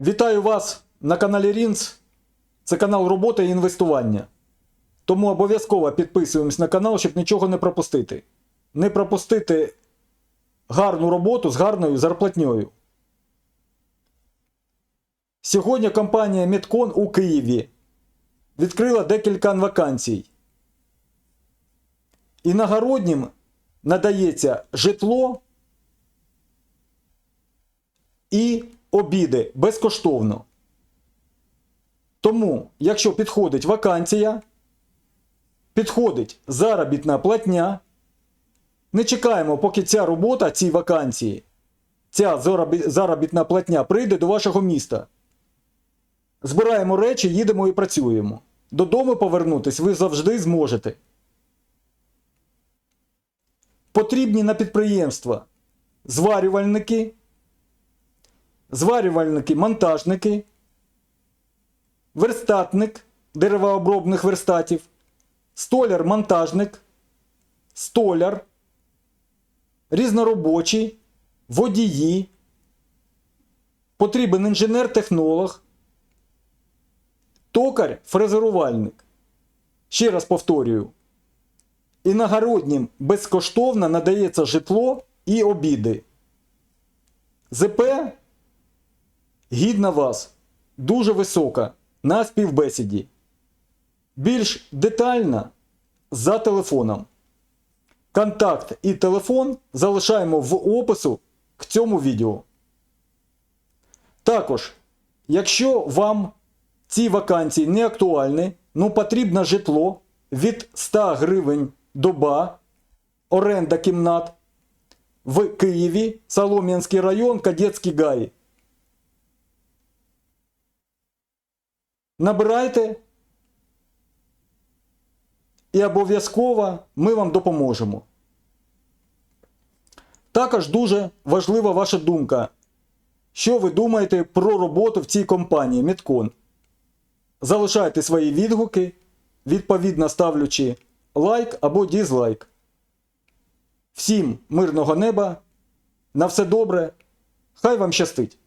Вітаю вас на каналі Рінц. Це канал роботи і інвестування. Тому обов'язково підписуємось на канал, щоб нічого не пропустити. Не пропустити гарну роботу з гарною зарплатньою. Сьогодні компанія Медкон у Києві відкрила декілька вакансій. Іногороднім надається житло і обіди безкоштовно. Тому, якщо підходить вакансія, підходить заробітна платня, не чекаємо, поки ця робота, ці вакансії, ця заробітна платня прийде до вашого міста. Збираємо речі, їдемо і працюємо. Додому повернутись ви завжди зможете. Потрібні на підприємства зварювальники, зварювальники, монтажники, верстатник деревообробних верстатів, столяр-монтажник, столяр, різноробочі, водії, потрібен інженер-технолог, токар-фрезерувальник. Ще раз повторюю. Іногороднім безкоштовно надається житло і обіди. ЗП гідна вас дуже висока на співбесіді. Більш детально за телефоном. Контакт і телефон залишаємо в опису к цьому відео. Також, якщо вам ці вакансії не актуальні, ну потрібно житло від 100 гривень доба, оренда кімнат в Києві, Солом'янський район, Кадетський гай. Набирайте і обов'язково ми вам допоможемо. Також дуже важлива ваша думка. Що ви думаєте про роботу в цій компанії Медкон? Залишайте свої відгуки, відповідно ставлячи лайк або дізлайк. Всім мирного неба. На все добре. Хай вам щастить!